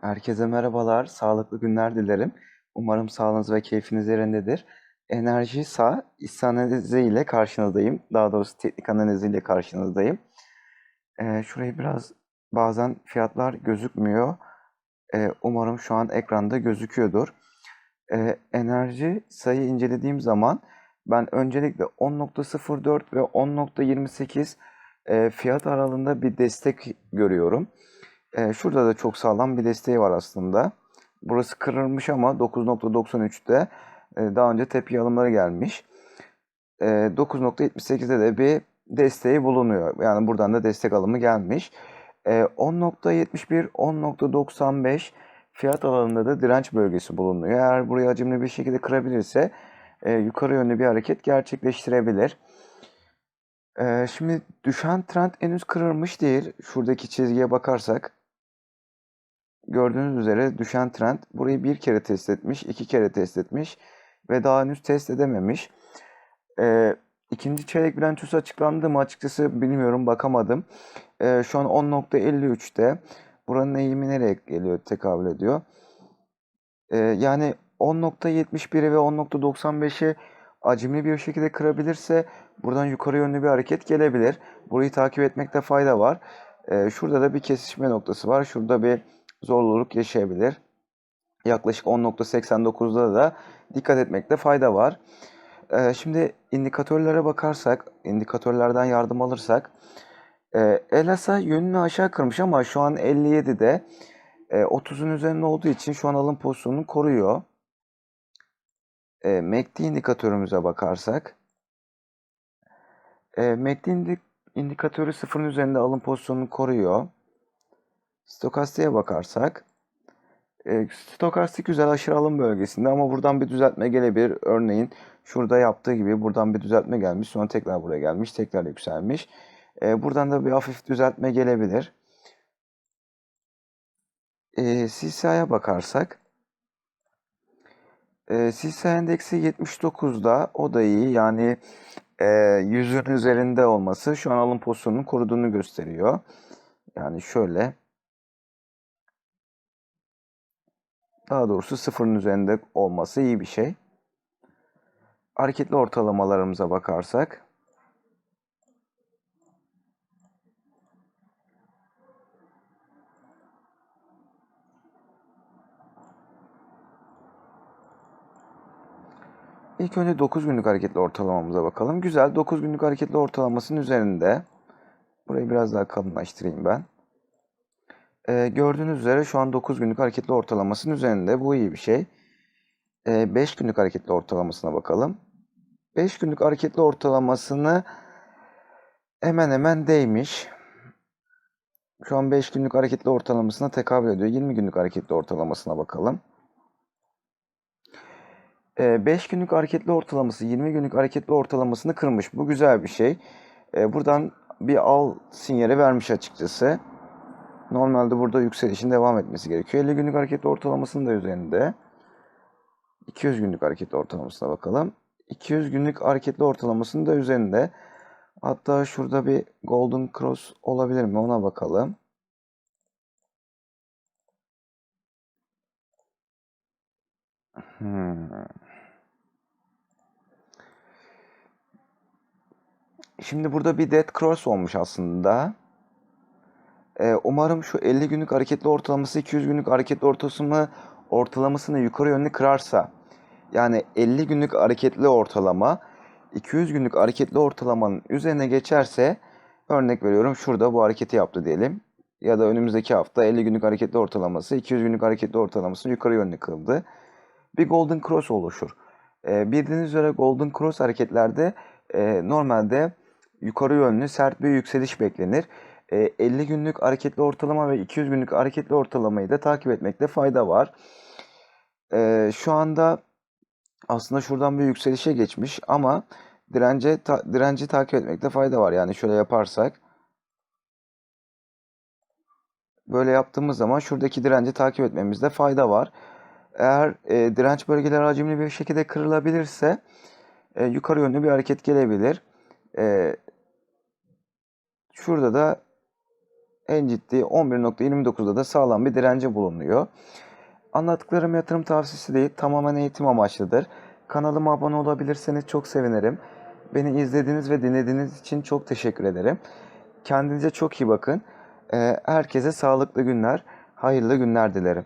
Herkese merhabalar, sağlıklı günler dilerim. Umarım sağlığınız ve keyfiniz yerindedir. Enerji Sağ İş analizi ile karşınızdayım. Daha doğrusu teknik analizi karşınızdayım. Ee, şurayı biraz bazen fiyatlar gözükmüyor. Ee, umarım şu an ekranda gözüküyordur. Ee, enerji sayı incelediğim zaman ben öncelikle 10.04 ve 10.28 e, fiyat aralığında bir destek görüyorum. E, şurada da çok sağlam bir desteği var aslında. Burası kırılmış ama 9.93'te e, daha önce tepki alımları gelmiş. E, 9.78'de de bir desteği bulunuyor. Yani buradan da destek alımı gelmiş. E, 10.71, 10.95 fiyat alanında da direnç bölgesi bulunuyor. Eğer burayı hacimli bir şekilde kırabilirse e, yukarı yönlü bir hareket gerçekleştirebilir. E, şimdi düşen trend henüz kırılmış değil. Şuradaki çizgiye bakarsak gördüğünüz üzere düşen trend burayı bir kere test etmiş, iki kere test etmiş ve daha henüz test edememiş. E, ikinci çeyrek bilançosu açıklandı mı açıkçası bilmiyorum bakamadım. E, şu an 10.53'te. Buranın eğimi nereye geliyor tekabül ediyor? E, yani 10.71'i ve 10.95'i acımlı bir şekilde kırabilirse buradan yukarı yönlü bir hareket gelebilir. Burayı takip etmekte fayda var. Ee, şurada da bir kesişme noktası var. Şurada bir zorluluk yaşayabilir. Yaklaşık 10.89'da da dikkat etmekte fayda var. Ee, şimdi indikatörlere bakarsak, indikatörlerden yardım alırsak e, Elasa yönünü aşağı kırmış ama şu an 57'de e, 30'un üzerinde olduğu için şu an alım pozisyonunu koruyor. E, MACD indikatörümüze bakarsak e, MACD indik indikatörü sıfırın üzerinde alım pozisyonunu koruyor. Stokastiğe bakarsak e, stokastik güzel aşırı alım bölgesinde ama buradan bir düzeltme gelebilir. Örneğin şurada yaptığı gibi buradan bir düzeltme gelmiş. Sonra tekrar buraya gelmiş. Tekrar yükselmiş. E, buradan da bir hafif düzeltme gelebilir. E, bakarsak e, CCI endeksi 79'da. O da iyi. Yani e, 100'ün üzerinde olması şu an alım pozisyonunu koruduğunu gösteriyor. Yani şöyle Daha doğrusu sıfırın üzerinde olması iyi bir şey. Hareketli ortalamalarımıza bakarsak. İlk önce 9 günlük hareketli ortalamamıza bakalım. Güzel 9 günlük hareketli ortalamasının üzerinde. Burayı biraz daha kalınlaştırayım ben. Ee, gördüğünüz üzere şu an 9 günlük hareketli ortalamasının üzerinde. Bu iyi bir şey. Ee, 5 günlük hareketli ortalamasına bakalım. 5 günlük hareketli ortalamasını hemen hemen değmiş. Şu an 5 günlük hareketli ortalamasına tekabül ediyor. 20 günlük hareketli ortalamasına bakalım. 5 ee, günlük hareketli ortalaması 20 günlük hareketli ortalamasını kırmış. Bu güzel bir şey. Buradan bir al sinyali vermiş açıkçası. Normalde burada yükselişin devam etmesi gerekiyor. 50 günlük hareketli ortalamasının da üzerinde. 200 günlük hareketli ortalamasına bakalım. 200 günlük hareketli ortalamasının da üzerinde. Hatta şurada bir golden cross olabilir mi ona bakalım. Hmm. Şimdi burada bir dead cross olmuş aslında. Ee, umarım şu 50 günlük hareketli ortalaması 200 günlük hareketli ortasını ortalamasını yukarı yönlü kırarsa yani 50 günlük hareketli ortalama 200 günlük hareketli ortalamanın üzerine geçerse örnek veriyorum şurada bu hareketi yaptı diyelim. Ya da önümüzdeki hafta 50 günlük hareketli ortalaması 200 günlük hareketli ortalamasını yukarı yönlü kıldı. Bir golden cross oluşur. Ee, bildiğiniz üzere golden cross hareketlerde e, normalde yukarı yönlü sert bir yükseliş beklenir. 50 günlük hareketli ortalama ve 200 günlük hareketli ortalamayı da takip etmekte fayda var. Şu anda aslında şuradan bir yükselişe geçmiş ama dirence direnci takip etmekte fayda var. Yani şöyle yaparsak böyle yaptığımız zaman şuradaki direnci takip etmemizde fayda var. Eğer e, direnç bölgeleri hacimli bir şekilde kırılabilirse e, yukarı yönlü bir hareket gelebilir. E, şurada da en ciddi 11.29'da da sağlam bir direnci bulunuyor. Anlattıklarım yatırım tavsiyesi değil, tamamen eğitim amaçlıdır. Kanalıma abone olabilirseniz çok sevinirim. Beni izlediğiniz ve dinlediğiniz için çok teşekkür ederim. Kendinize çok iyi bakın. Ee, Herkese sağlıklı günler, hayırlı günler dilerim.